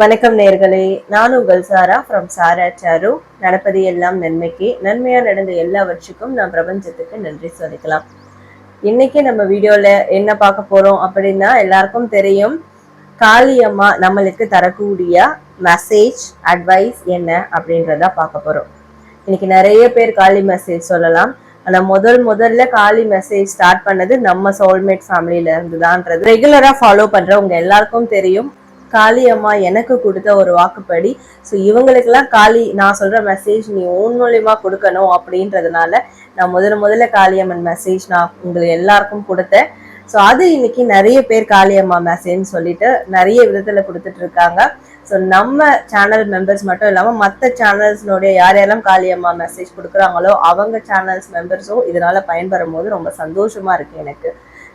வணக்கம் நேர்களே. நான் உங்கள் சாரா ஃப்ரம் சாரா சாரு. நடப்பது எல்லாம் நன்மைக்கு. நன்மையா நடந்த எல்லாவற்றுக்கும் நான் பிரபஞ்சத்துக்கு நன்றி சொல்லிக்கலாம். இன்னைக்கு நம்ம வீடியோல என்ன பார்க்க போறோம் அப்படின்னா எல்லாருக்கும் தெரியும். காளியம்மா நம்மளுக்கு தரக்கூடிய மெசேஜ் அட்வைஸ் என்ன அப்படின்றத பார்க்க போறோம். இன்னைக்கு நிறைய பேர் காளி மெசேஜ் சொல்லலாம். ஆனா முதல் முதல்ல காளி மெசேஜ் ஸ்டார்ட் பண்ணது நம்ம சோல்மேட் ஃபேமிலியில இருந்துதான்றது. ரெகுலரா ஃபாலோ பண்றவங்க எல்லாருக்கும் தெரியும். காளி அம்மா எனக்கு கொடுத்த ஒரு வாக்குப்படி. ஸோ இவங்களுக்கெல்லாம் காளி நான் சொல்கிற மெசேஜ் நீ உன் மூலியமாக கொடுக்கணும் அப்படின்றதுனால நான் முதல்ல முதல்ல காளியம்மன் மெசேஜ் நான் உங்களுக்கு எல்லாருக்கும் கொடுத்தேன். ஸோ அது இன்னைக்கு நிறைய பேர் காளியம்மா மெசேஜ்னு சொல்லிட்டு நிறைய விதத்தில் கொடுத்துட்டு இருக்காங்க. ஸோ நம்ம சேனல் மெம்பர்ஸ் மட்டும் இல்லாமல் மற்ற சேனல்ஸ்னுடைய யார் யாரெல்லாம் காளியம்மா மெசேஜ் கொடுக்குறாங்களோ அவங்க சேனல்ஸ் மெம்பர்ஸும் இதனால பயன்பெறும் போது ரொம்ப சந்தோஷமா இருக்கு எனக்கு.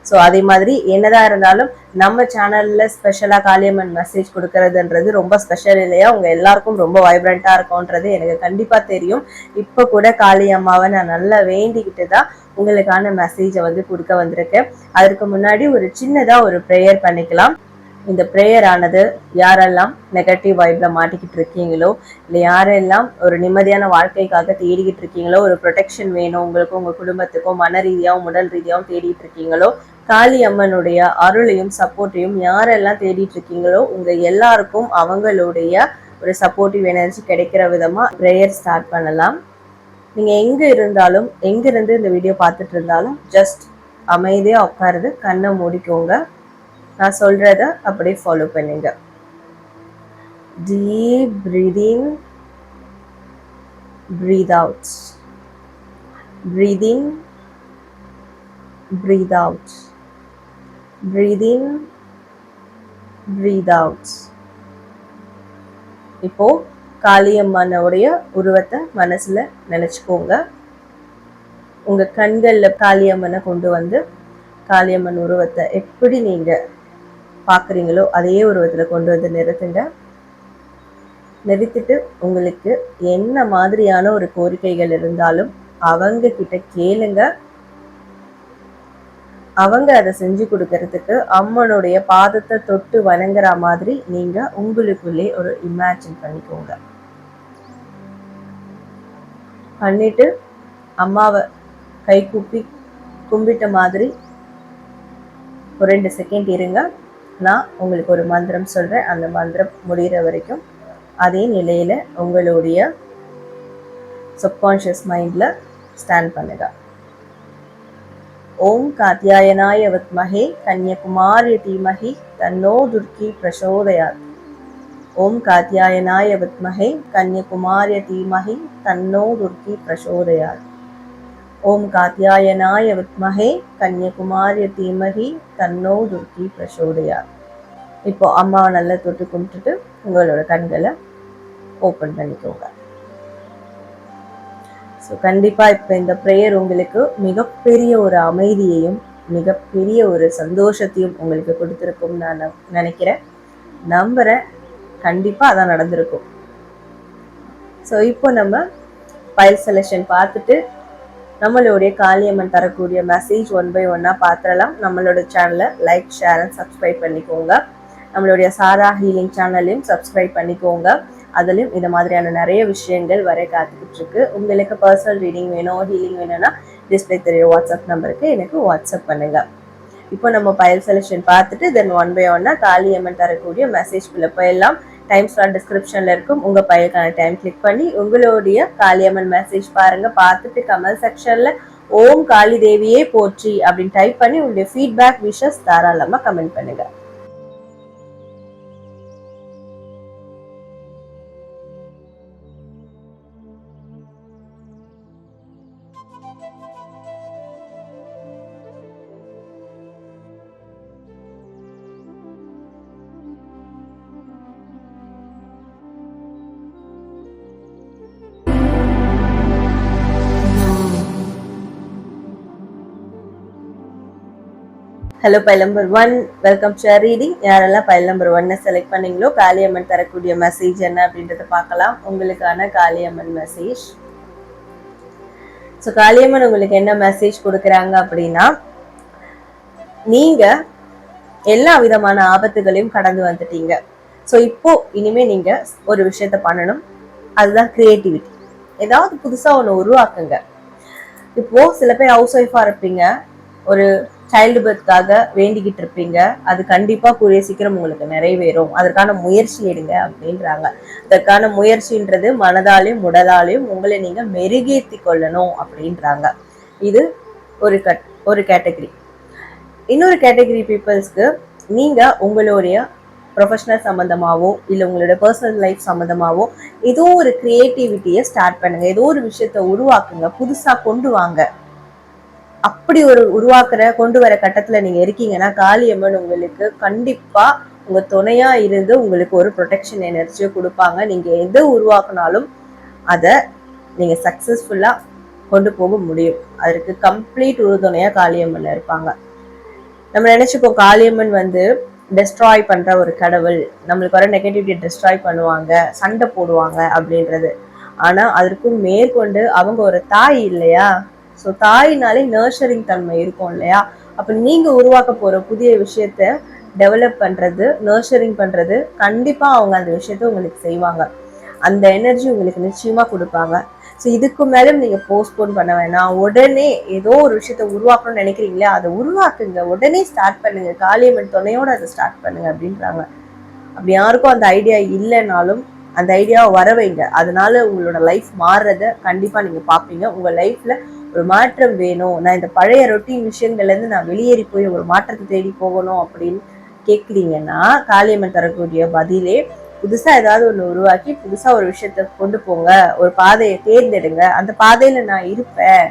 ஸோ அதே மாதிரி என்னதான் இருந்தாலும் நம்ம சேனல்ல ஸ்பெஷலா காளியம்மன் மெசேஜ் கொடுக்கறதுன்றது ரொம்ப ஸ்பெஷல் இல்லையா? உங்க எல்லாருக்கும் ரொம்ப வைப்ரண்டா இருக்கும்ன்றது எனக்கு கண்டிப்பா தெரியும். இப்ப கூட காளியம்மாவை நான் நல்லா வேண்டிக்கிட்டு தான் உங்களுக்கான மெசேஜை வந்து கொடுக்க வந்திருக்கேன். அதற்கு முன்னாடி ஒரு சின்னதா ஒரு ப்ரேயர் பண்ணிக்கலாம். இந்த ப்ரேயர் ஆனது யாரெல்லாம் நெகட்டிவ் வைப்ல மாட்டிக்கிட்டு இருக்கீங்களோ இல்லை யாரெல்லாம் ஒரு நிம்மதியான வாழ்க்கைக்காக தேடிக்கிட்டு இருக்கீங்களோ ஒரு ப்ரொடெக்ஷன் வேணும் உங்களுக்கும் உங்க குடும்பத்துக்கும் மன ரீதியாகவும் உடல் ரீதியாகவும் தேடிட்டு இருக்கீங்களோ காளி அம்மனுடைய அருளையும் சப்போர்ட்டையும் யாரெல்லாம் தேடிட்டு இருக்கீங்களோ உங்க எல்லாருக்கும் அவங்களுடைய ஒரு சப்போர்ட்டிவ் எனர்ஜி கிடைக்கிற விதமா ப்ரேயர் ஸ்டார்ட் பண்ணலாம். நீங்க எங்க இருந்தாலும் எங்க இருந்து இந்த வீடியோ பார்த்துட்டு இருந்தாலும் ஜஸ்ட் அமைதியா உட்காருது கண்ணை மூடிக்கோங்க. நான் சொல்றத அப்படியே ஃபாலோ பண்ணுங்க. Deep breathing breathe out. Breathe breathe breathe out. Breathe in breathe out. இப்போ காளியம்மனுடைய உருவத்தை மனசுல நினைச்சுக்கோங்க. உங்க கண்கள்ல காளியம்மனை கொண்டு வந்து காளியம்மன் உருவத்தை எப்படி நீங்க பாக்குறீங்களோ அதே உருவத்துல கொண்டு வந்து நிறுத்துங்க. நிறுத்திட்டு உங்களுக்கு என்ன மாதிரியான ஒரு கோரிக்கைகள் இருந்தாலும் அவங்க கிட்ட கேளுங்க. அவங்க அதை செஞ்சு கொடுக்கறதுக்கு அம்மனுடைய பாதத்தை தொட்டு வணங்குற மாதிரி நீங்க உங்களுக்குள்ளே ஒரு இமேஜின் பண்ணிக்கோங்க. பண்ணிட்டு அம்மாவை கை கூப்பி கும்பிட்ட மாதிரி ஒரு ரெண்டு செகண்ட் இருங்க. நான் உங்களுக்கு ஒரு மந்திரம் சொல்றேன். அந்த மந்திரம் முடிகிற வரைக்கும் அதே நிலையில உங்களுடைய சப்கான்ஷியஸ் மைண்ட்ல ஸ்டாண்ட் பண்ணுங்கள் ஓம் காத்தியாயனாய வத்மகே கன்யகுமாரிய தீமகி தன்னோ துர்க்கி பிரசோதயாத். ஓம் காத்தியாயனாய வித்மஹே கன்யகுமாரிய தீமகி தன்னோ துர்க்கி பிரசோதயாத். ஓம் காத்தியாயனாய வித்மஹே கன்யகுமாரிய தீமகி தன்னோ துர்க்கி பிரசோதயாத். இப்போ அம்மாவை நல்லா தொட்டு கும்பிட்டுட்டு உங்களோட கண்களை ஓப்பன் பண்ணிக்கோங்க. ஸோ கண்டிப்பாக இப்போ இந்த ப்ரேயர் உங்களுக்கு மிகப்பெரிய ஒரு அமைதியையும் மிகப்பெரிய ஒரு சந்தோஷத்தையும் உங்களுக்கு கொடுத்துருக்கும் நான் நினைக்கிறேன். நம்புகிறேன் கண்டிப்பாக அதான் நடந்திருக்கும். ஸோ இப்போ நம்ம ஃபைல் செலெக்ஷன் பார்த்துட்டு நம்மளுடைய காளியம்மன் தரக்கூடிய மெசேஜ் ஒன் பை ஒன்னாக பார்த்துடலாம். நம்மளோட சேனலை லைக் ஷேர் அண்ட் சப்ஸ்கிரைப் பண்ணிக்கோங்க. நம்மளுடைய சாரா ஹீலிங் சேனலையும் சப்ஸ்கிரைப் பண்ணிக்கோங்க. அதுலேயும் இந்த மாதிரியான நிறைய விஷயங்கள் வர காத்துக்கிட்டு இருக்கு உங்களுக்கு பர்சனல் ரீடிங் வேணும் ஹீலிங் வேணும்னா டிஸ்பிளே தெரியும். வாட்ஸ்அப் நம்பருக்கு எனக்கு வாட்ஸ்அப் பண்ணுங்க. இப்போ நம்ம பயல் செலெக்ஷன் பார்த்துட்டு தென் ஒன் பை ஒன்னா காளியம்மன் தரக்கூடிய மெசேஜ் குள்ள போயிடலாம். டைம் ஸ்லாட் டிஸ்கிரிப்ஷன்ல இருக்கும். உங்க பயலுக்கான டைம் கிளிக் பண்ணி உங்களுடைய காளியம்மன் மெசேஜ் பாருங்க. பார்த்துட்டு கமெண்ட் செக்ஷன்ல ஓம் காளி தேவியே போற்றி அப்படின்னு டைப் பண்ணி உங்களுடைய ஃபீட்பேக் விஷஸ் தாராளமா கமெண்ட் பண்ணுங்க. Hello pile number one welcome share reading யாரெல்லாம் பைல் நம்பர் ஒன்னை செலக்ட் பண்ணீங்களோ காளியம்மன் தரக்கூடிய மெசேஜ் என்ன அப்படின்றத பார்க்கலாம். உங்களுக்கான காளியம்மன் மெசேஜ் ஸோ காளியம்மன் உங்களுக்கு என்ன மெசேஜ் கொடுக்குறாங்க அப்படின்னா நீங்க எல்லா விதமான ஆபத்துகளையும் கடந்து வந்துட்டீங்க. ஸோ இப்போ இனிமே நீங்க ஒரு விஷயத்த பண்ணணும். அதுதான் கிரியேட்டிவிட்டி ஏதாவது புதுசா ஒன்று உருவாக்குங்க. இப்போ சில பேர் ஹவுஸ் ஒய்ஃபா இருப்பீங்க. ஒரு சைல்டு பர்த்காக வேண்டிக்கிட்டு இருப்பீங்க. அது கண்டிப்பா கூடிய சீக்கிரம் உங்களுக்கு நிறைவேறும். அதற்கான முயற்சி எடுங்க அப்படின்றாங்க. அதற்கான முயற்சின்றது மனதாலையும் உடலாலையும் உங்களை நீங்க மெருகேத்தி கொள்ளணும் அப்படின்றாங்க. இது ஒரு கட் ஒரு கேட்டகரி இன்னொரு கேட்டகரி பீப்புள்ஸ்க்கு நீங்க உங்களுடைய ப்ரொஃபஷனல் சம்மந்தமாகவோ இல்லை உங்களோட பர்சனல் லைஃப் சம்மந்தமாகவோ ஏதோ ஒரு க்ரியேட்டிவிட்டியை ஸ்டார்ட் பண்ணுங்க. ஏதோ ஒரு விஷயத்த உருவாக்குங்க. புதுசாக கொண்டு வாங்க. அப்படி ஒரு உருவாக்குற கொண்டு வர கட்டத்துல நீங்க இருக்கீங்கன்னா காளியம்மன் உங்களுக்கு கண்டிப்பா உங்க துணையா இருந்து உங்களுக்கு ஒரு ப்ரொடெக்ஷன் எனர்ஜியை கொடுப்பாங்க. நீங்க எது உருவாக்குனாலும் அதை நீங்க சக்சஸ்ஃபுல்லா கொண்டு போக முடியும். அதற்கு கம்ப்ளீட் உறுதுணையா காளியம்மன் இருப்பாங்க. நம்ம நினைச்சுப்போம் காளியம்மன் வந்து டெஸ்ட்ராய் பண்ற ஒரு கடவுள். நம்மளுக்கு வர நெகட்டிவிட்டி டெஸ்ட்ராய் பண்ணுவாங்க சண்டை போடுவாங்க அப்படின்றது. ஆனா அதற்கும் மேற்கொண்டு அவங்க ஒரு தாய் இல்லையா? ஸோ தாய்னாலே நர்ஷரிங் தன்மை இருக்கும் இல்லையா? அப்ப நீங்க உருவாக்க போற புதிய விஷயத்த டெவலப் பண்றது நர்சரிங் பண்றது கண்டிப்பா அவங்க அந்த விஷயத்த உங்களுக்கு செய்வாங்க. அந்த எனர்ஜி உங்களுக்கு நிச்சயமா கொடுப்பாங்க. ஸோ இதுக்கு மேலும் நீங்க போஸ்ட்போன் பண்ண வேணாம். உடனே ஏதோ ஒரு விஷயத்த உருவாக்கணும்னு நினைக்கிறீங்களே அதை உருவாக்குங்க. உடனே ஸ்டார்ட் பண்ணுங்க. காளியம்மன் துணையோடு அதை ஸ்டார்ட் பண்ணுங்க அப்படின்றாங்க. அப்படி யாருக்கும் அந்த ஐடியா இல்லைனாலும் அந்த ஐடியாவை வர வைங்க. அதனால உங்களோட லைஃப் மாறுறத கண்டிப்பா நீங்க பார்ப்பீங்க. உங்க லைஃப்ல ஒரு மாற்றம் வேணும். நான் இந்த பழைய ரொட்டீன் விஷயங்கள்லேருந்து நான் வெளியேறி போய் ஒரு மாற்றத்தை தேடி போகணும் அப்படின்னு கேட்குறீங்கன்னா காளியம்மன் தரக்கூடிய பதிலே புதுசாக ஏதாவது ஒன்று உருவாக்கி புதுசாக ஒரு விஷயத்த கொண்டு போங்க. ஒரு பாதையை தேர்ந்தெடுங்க. அந்த பாதையில் நான் இருப்பேன்.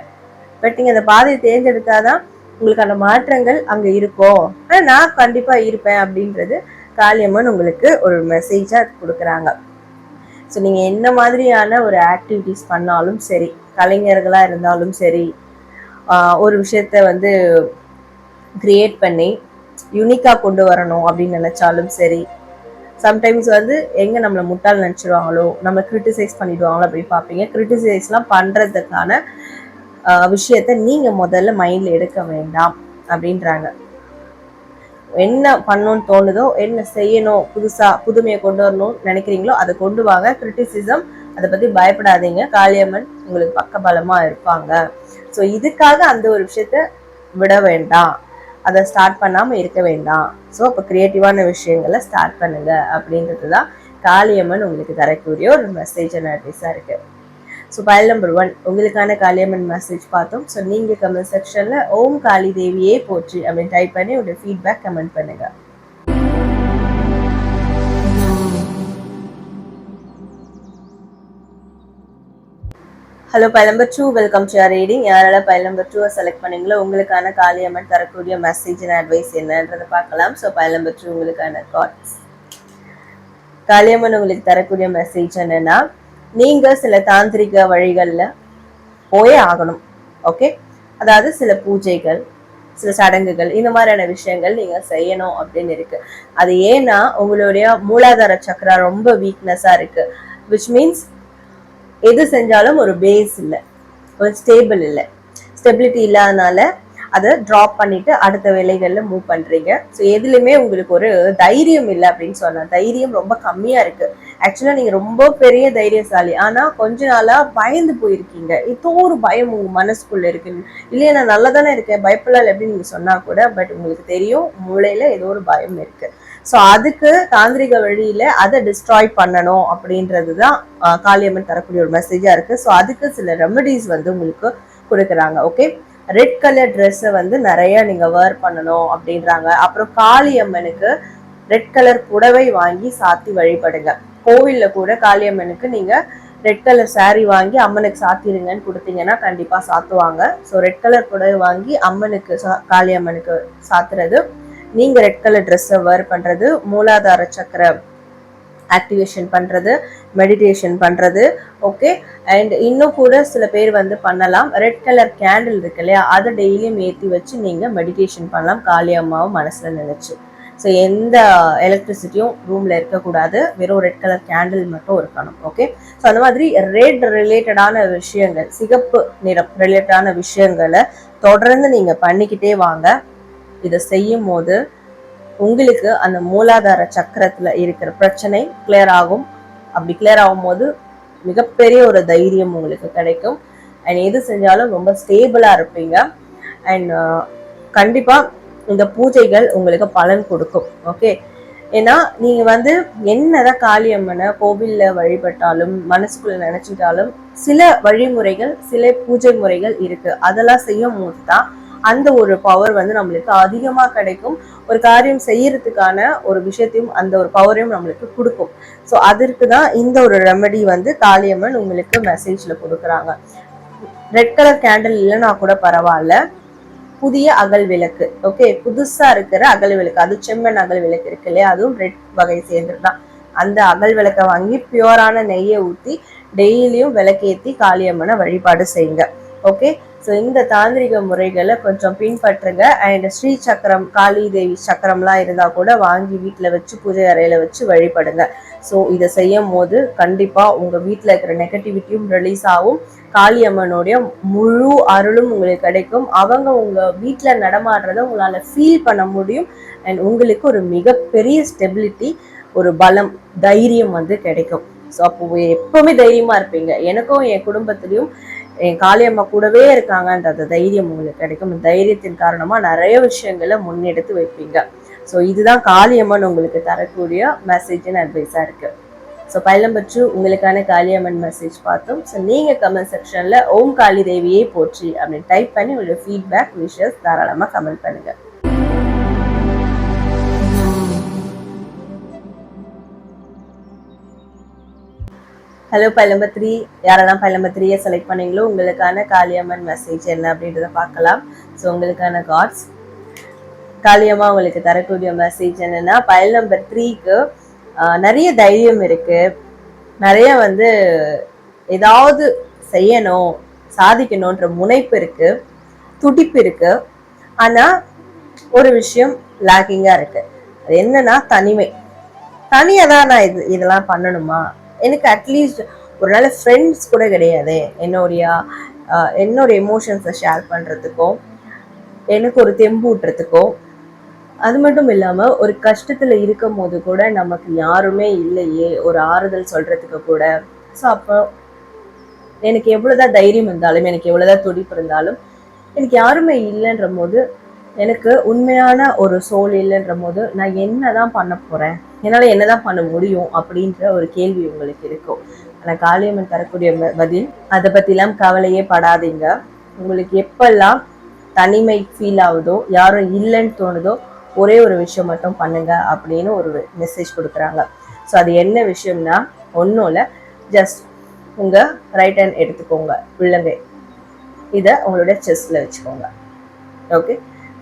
பட் நீங்கள் அந்த பாதையை தேர்ந்தெடுத்தாதான் உங்களுக்கு அந்த மாற்றங்கள் அங்கே இருக்கும். ஆனால் நான் கண்டிப்பாக இருப்பேன் அப்படின்றது காளியம்மன் உங்களுக்கு ஒரு மெசேஜாக கொடுக்குறாங்க. ஸோ நீங்கள் என்ன மாதிரியான ஒரு ஆக்டிவிட்டிஸ் பண்ணாலும் சரி கலைஞர்களா இருந்தாலும் சரி ஆஹ் ஒரு விஷயத்த வந்து கிரியேட் பண்ணி யூனிக்காக கொண்டு வரணும் அப்படின்னு நினைச்சாலும் சரி சம்டைம்ஸ் வந்து எங்க நம்மளை முட்டாள் நினச்சிடுவாங்களோ நம்ம கிரிட்டிசைஸ் பண்ணிடுவாங்களோ அப்படி பார்ப்பீங்க. கிரிட்டிசைஸ்லாம் பண்றதுக்கான ஆஹ் விஷயத்த நீங்க முதல்ல மைண்ட்ல எடுக்க வேண்டாம் அப்படின்றாங்க. என்ன பண்ணணும்னு தோணுதோ என்ன செய்யணும் புதுசா புதுமையை கொண்டு வரணும்னு நினைக்கிறீங்களோ அதை கொண்டு வாங்க. கிரிட்டிசிசம் அதை பத்தி பயப்படாதீங்க. காளியம்மன் உங்களுக்கு பக்கபலமா இருப்பாங்க. ஸோ இதுக்காக அந்த ஒரு விஷயத்த விட வேண்டாம். அதை ஸ்டார்ட் பண்ணாம இருக்க வேண்டாம். ஸோ அப்போ கிரியேட்டிவான விஷயங்களை ஸ்டார்ட் பண்ணுங்க அப்படின்றது தான் காளியம்மன் உங்களுக்கு தரக்கூடிய ஒரு மெசேஜ் அண்ட் அட்வைஸாக இருக்கு. ஸோ பயல் நம்பர் ஒன் உங்களுக்கான காளியம்மன் மெசேஜ் பார்த்தோம். ஸோ நீங்கள் கமெண்ட் செக்ஷனில் ஓம் காளி தேவியே போச்சு அப்படின்னு டைப் பண்ணி உங்களுடைய ஃபீட்பேக் கமெண்ட் பண்ணுங்க. Hello pile number two welcome to reading யாரால பைல் நம்பர் டூவை செலக்ட் பண்ணீங்களோ உங்களுக்கான காளியம்மன் தரக்கூடிய மெசேஜ் அண்ட் அட்வைஸ் என்னன்றதை பார்க்கலாம். ஸோ பைல் நம்பர் டூ உங்களுக்கான கார்ட்ஸ் காளியம்மன் உங்களுக்கு தரக்கூடிய மெசேஜ் என்னன்னா நீங்க சில தாந்திரிக வழிகள்ல போயே ஆகணும். ஓகே அதாவது சில பூஜைகள் சில சடங்குகள் இந்த மாதிரியான விஷயங்கள் நீங்க செய்யணும் அப்படின்னு இருக்கு. அது ஏன்னா உங்களுடைய மூலாதார சக்கரா ரொம்ப வீக்னஸா இருக்கு. விச் மீன்ஸ் எது செஞ்சாலும் ஒரு பேஸ் இல்லை. ஒரு ஸ்டேபிள் இல்லை. ஸ்டெபிலிட்டி இல்லாதனால அதை ட்ராப் பண்ணிட்டு அடுத்த வேலைகளில் மூவ் பண்ணுறீங்க ஸோ எதுலையுமே உங்களுக்கு ஒரு தைரியம் இல்லை அப்படின்னு சொல்லலாம். தைரியம் ரொம்ப கம்மியாக இருக்குது ஆக்சுவலாக நீங்கள் ரொம்ப பெரிய தைரியசாலி. ஆனால் கொஞ்ச நாளாக பயந்து போயிருக்கீங்க. ஏதோ ஒரு பயம் உங்கள் மனசுக்குள்ளே இருக்குன்னு இல்லையா நான் நல்லா தானே இருக்கேன். பயப்படல அப்படின்னு நீங்கள் சொன்னால் கூட பட் உங்களுக்கு தெரியும் மூளையில் ஏதோ ஒரு பயம் இருக்குது ஸோ அதுக்கு தாந்திரிக வழியில அதை டிஸ்ட்ராய் பண்ணணும் அப்படின்றது தான் காளியம்மன் தரக்கூடிய ஒரு மெசேஜா இருக்கு. ஸோ அதுக்கு சில ரெமடிஸ் வந்து உங்களுக்கு கொடுக்குறாங்க ஓகே ரெட் கலர் ட்ரெஸ்ஸை வந்து நிறைய நீங்க வேர் பண்ணணும் அப்படின்றாங்க. அப்புறம் காளியம்மனுக்கு ரெட் கலர் புடவை வாங்கி சாத்தி வழிபடுங்க. கோவில்ல கூட காளியம்மனுக்கு நீங்க ரெட் கலர் சாரீ வாங்கி அம்மனுக்கு சாத்திடுங்கன்னு கொடுத்தீங்கன்னா கண்டிப்பா சாத்துவாங்க. ஸோ ரெட் கலர் புடவை வாங்கி அம்மனுக்கு சா- காளியம்மனுக்கு சாத்துறது நீங்க ரெட் கலர் ட்ரெஸ்ஸை வேர் பண்றது மூலாதார சக்கர ஆக்டிவேஷன் பண்றது மெடிடேஷன் பண்றது ஓகே அண்ட் இன்னும் கூட சில பேர் வந்து பண்ணலாம். ரெட் கலர் கேண்டில் இருக்கு இல்லையா? அதை டெய்லியும் ஏற்றி வச்சு நீங்க மெடிடேஷன் பண்ணலாம். காளி அம்மாவும் மனசுல நினைச்சு. ஸோ எந்த எலக்ட்ரிசிட்டியும் ரூம்ல இருக்கக்கூடாது. வெறும் ரெட் கலர் கேண்டில் மட்டும் இருக்கணும் ஓகே ஸோ அந்த மாதிரி ரெட் ரிலேட்டடான விஷயங்கள் சிகப்பு நிறம் ரிலேட்டடான விஷயங்களை தொடர்ந்து நீங்க பண்ணிக்கிட்டே வாங்க. இதை செய்யும் போது உங்களுக்கு அந்த மூலாதார சக்கரத்துல இருக்கிற பிரச்சனை கிளியர் ஆகும். அப்படி கிளியர் ஆகும்போது மிகப்பெரிய ஒரு தைரியம் உங்களுக்கு கிடைக்கும். அண்ட் எது செஞ்சாலும் ரொம்ப ஸ்டேபிளாக இருப்பீங்க. அண்ட் கண்டிப்பா இந்த பூஜைகள் உங்களுக்கு பலன் கொடுக்கும். ஓகே ஏன்னா நீங்க வந்து என்னதான் காளியம்மனை கோவில்ல வழிபட்டாலும் மனசுக்குள்ள நினைச்சிட்டாலும் சில வழிமுறைகள் சில பூஜை முறைகள் இருக்கு. அதெல்லாம் செய்யும் போது தான் அந்த ஒரு பவர் வந்து நம்மளுக்கு அதிகமா கிடைக்கும். ஒரு காரியம் செய்யறதுக்கான ஒரு விஷயத்தையும் அந்த ஒரு பவரையும் நம்மளுக்கு கொடுக்கும். ஸோ அதற்கு தான் இந்த ஒரு ரெமெடி வந்து காளியம்மன் உங்களுக்கு மெசேஜ்ல கொடுக்குறாங்க. ரெட் கலர் கேண்டில் இல்லைன்னா கூட பரவாயில்ல. புதிய அகல் விளக்கு ஓகே புதுசா இருக்கிற அகல் விளக்கு அது செம்மன் அகல் விளக்கு இருக்கு இல்லையா? அதுவும் ரெட் வகை சேர்ந்துதான் அந்த அகல் விளக்கை வாங்கி பியூரான நெய்யை ஊற்றி டெய்லியும் விளக்கேற்றி காளியம்மனை வழிபாடு செய்யுங்க ஓகே ஸோ இந்த தாந்திரிக முறைகளை கொஞ்சம் பின்பற்றுங்க. அண்ட் ஸ்ரீ சக்கரம் காளி தேவி சக்கரம்லாம் இருந்தால் கூட வாங்கி வீட்டில் வச்சு பூஜை அறையில் வச்சு வழிபடுங்க. ஸோ இதை செய்யும் போது கண்டிப்பாக உங்கள் வீட்டில் இருக்கிற நெகட்டிவிட்டியும் ரிலீஸ் ஆகும். காளியம்மனுடைய முழு அருளும் உங்களுக்கு கிடைக்கும். அவங்க உங்கள் வீட்டில் நடமாடுறத உங்களால் ஃபீல் பண்ண முடியும். அண்ட் உங்களுக்கு ஒரு மிகப்பெரிய ஸ்டெபிலிட்டி ஒரு பலம் தைரியம் வந்து கிடைக்கும். ஸோ அப்போ எப்பவுமே தைரியமாக இருப்பீங்க. எனக்கும் என் குடும்பத்துலேயும் என் காளியம்மா கூடவே இருக்காங்கன்ற அந்த தைரியம் உங்களுக்கு கிடைக்கும். தைரியத்தின் காரணமாக நிறைய விஷயங்களை முன்னெடுத்து வைப்பீங்க. ஸோ இதுதான் காளியம்மன் உங்களுக்கு தரக்கூடிய மெசேஜ் அண்ட் இருக்குது ஸோ பயிலம் உங்களுக்கான காளியம்மன் மெசேஜ் பார்த்தோம். ஸோ நீங்கள் கமெண்ட் செக்ஷனில் ஓம் காளி தேவியை போற்றி அப்படின்னு டைப் பண்ணி உங்களோட ஃபீட்பேக் விஷஸ் தாராளமாக கமெண்ட் பண்ணுங்கள் ஹலோ பைலம்பர் த்ரீ யாரெல்லாம் பைலம்பர் செலக்ட் பண்ணீங்களோ உங்களுக்கான காளியம்மன் மெசேஜ் என்ன அப்படின்றத பார்க்கலாம். ஸோ உங்களுக்கான காட்ஸ் காளியம்மா உங்களுக்கு தரக்கூடிய மெசேஜ் என்னென்னா பைல் நம்பர் த்ரீக்கு நிறைய தைரியம் இருக்குது நிறைய வந்து ஏதாவது செய்யணும் சாதிக்கணுன்ற முனைப்பு இருக்குது துடிப்பு இருக்குது ஆனால் ஒரு விஷயம் லேக்கிங்காக இருக்குது அது என்னன்னா தனிமை. தனியாக தான் நான் இது இதெல்லாம் பண்ணணுமா? எனக்கு அட்லீஸ்ட் ஒரு நல்ல ஃப்ரெண்ட்ஸ் கூட கிடையாது. என்னுடைய என்னுடைய எமோஷன்ஸை ஷேர் பண்ணுறதுக்கும் எனக்கு ஒரு தெம்பூட்டுறதுக்கோ அது மட்டும் இல்லாமல் ஒரு கஷ்டத்தில் இருக்கும் போது கூட நமக்கு யாருமே இல்லையே ஒரு ஆறுதல் சொல்கிறதுக்கு கூட. ஸோ அப்போ எனக்கு எவ்வளோதான் தைரியம் இருந்தாலும் எனக்கு எவ்வளோதான் துடிப்பு இருந்தாலும் எனக்கு யாருமே இல்லைன்ற போது எனக்கு உண்மையான ஒரு சோல் இல்லைன்ற போது நான் என்னதான் பண்ண போகிறேன் என்னால் என்னதான் பண்ண முடியும்? அப்படின்ற ஒரு கேள்வி உங்களுக்கு இருக்கும். ஆனால் காளியம்மன் தரக்கூடிய பதில் அதை பற்றிலாம் கவலையே படாதீங்க. உங்களுக்கு எப்பெல்லாம் தனிமை ஃபீல் ஆகுதோ யாரும் இல்லைன்னு தோணுதோ ஒரே ஒரு விஷயம் மட்டும் பண்ணுங்க அப்படின்னு ஒரு மெசேஜ் கொடுக்குறாங்க. ஸோ அது என்ன விஷயம்னா ஒன்றும் இல்லை. ஜஸ்ட் உங்கள் ரைட் ஹேண்ட் எடுத்துக்கோங்க. உள்ளங்கை இதை உங்களுடைய செஸ்டில் வச்சுக்கோங்க. ஓகே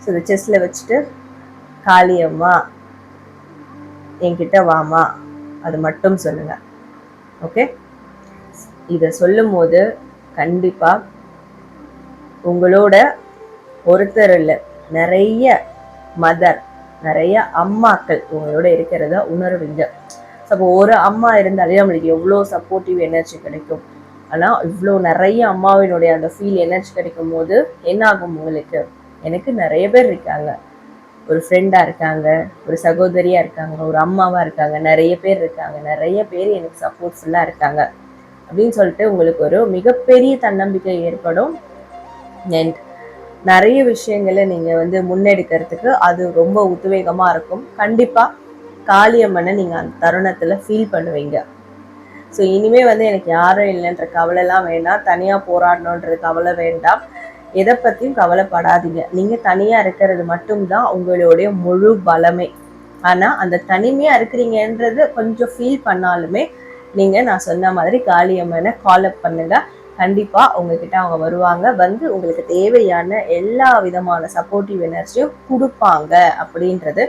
ஸோ இந்த செஸ்ஸில் வச்சுட்டு காளியம்மா என்கிட்ட வாமா அது மட்டும் சொல்லுங்க. ஓகே இதை சொல்லும் போது கண்டிப்பாக உங்களோட ஒருத்தர் இல்லை நிறைய மதர் நிறைய அம்மாக்கள் உங்களோட இருக்கிறத உணர்வீங்க. அப்போ ஒரு அம்மா இருந்தாலே நம்மளுக்கு எவ்வளோ சப்போர்ட்டிவ் எனர்ஜி கிடைக்கும். ஆனால் இவ்வளோ நிறைய அம்மாவினுடைய அந்த ஃபீல் எனர்ஜி கிடைக்கும் போது என்ன ஆகும் உங்களுக்கு? எனக்கு நிறைய பேர் இருக்காங்க. ஒரு ஃப்ரெண்டாக இருக்காங்க ஒரு சகோதரியாக இருக்காங்க ஒரு அம்மாவாக இருக்காங்க நிறைய பேர் இருக்காங்க நிறைய பேர் எனக்கு சப்போர்ட்ஃபுல்லாக இருக்காங்க. அப்படின்னு சொல்லிட்டு உங்களுக்கு ஒரு மிகப்பெரிய தன்னம்பிக்கை ஏற்படும். அண்ட் நிறைய விஷயங்களை நீங்கள் வந்து முன்னெடுக்கிறதுக்கு அது ரொம்ப உத்வேகமாக இருக்கும். கண்டிப்பாக காளியம்மனை நீங்கள் அந்த தருணத்தில் ஃபீல் பண்ணுவீங்க. ஸோ இனிமே வந்து எனக்கு யாரும் இல்லைன்ற கவலைலாம் வேண்டாம். தனியாக போராடணுன்ற கவலை வேண்டாம். எதை பற்றியும் கவலைப்படாதீங்க. நீங்கள் தனியாக இருக்கிறது மட்டும்தான் உங்களுடைய முழு பலமே ஆனால் அந்த தனிமையாக இருக்கிறீங்கன்றது கொஞ்சம் ஃபீல் பண்ணாலுமே நீங்கள் நான் சொன்ன மாதிரி காளியம்மனை கால் அப் பண்ணுங்க. கண்டிப்பாக உங்ககிட்ட அவங்க வருவாங்க. வந்து உங்களுக்கு தேவையான எல்லா விதமான சப்போர்ட்டிவ் எனர்ஜியும் கொடுப்பாங்க அப்படின்றது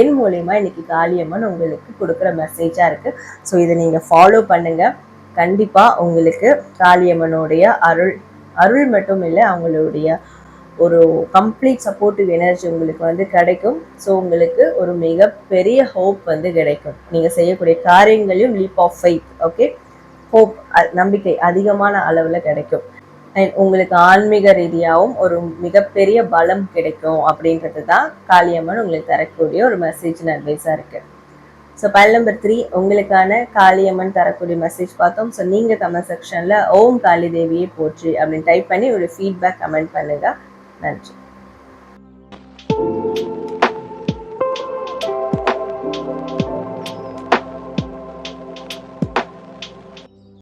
என் மூலயமா இன்னைக்கு காளியம்மன் உங்களுக்கு கொடுக்குற மெசேஜாக இருக்குது ஸோ இதை நீங்கள் ஃபாலோ பண்ணுங்கள் கண்டிப்பாக உங்களுக்கு காளியம்மனுடைய அருள் அருள் மட்டும் இல்லை அவங்களுடைய ஒரு கம்ப்ளீட் சப்போர்ட்டிவ் எனர்ஜி உங்களுக்கு வந்து கிடைக்கும். ஸோ உங்களுக்கு ஒரு மிகப்பெரிய ஹோப் வந்து கிடைக்கும். நீங்கள் செய்யக்கூடிய காரியங்களையும் leap of faith okay hope நம்பிக்கை அதிகமான அளவில் கிடைக்கும். அண்ட் உங்களுக்கு ஆன்மீக ரீதியாகவும் ஒரு மிகப்பெரிய பலம் கிடைக்கும் அப்படின்றது தான் காளியம்மன் உங்களுக்கு தரக்கூடிய ஒரு மெசேஜ் அட்வைஸாக இருக்குது ஸோ பல் நம்பர் த்ரீ உங்களுக்கான காளியம்மன் தரக்கூடிய மெசேஜ் பார்த்தோம். ஸோ நீங்கள் கமெண்ட் செக்ஷனில் ஓம் காளி தேவியை போற்றி அப்படின்னு டைப் பண்ணி ஒரு ஃபீட்பேக் கமெண்ட் பண்ணுங்கள் நன்றி.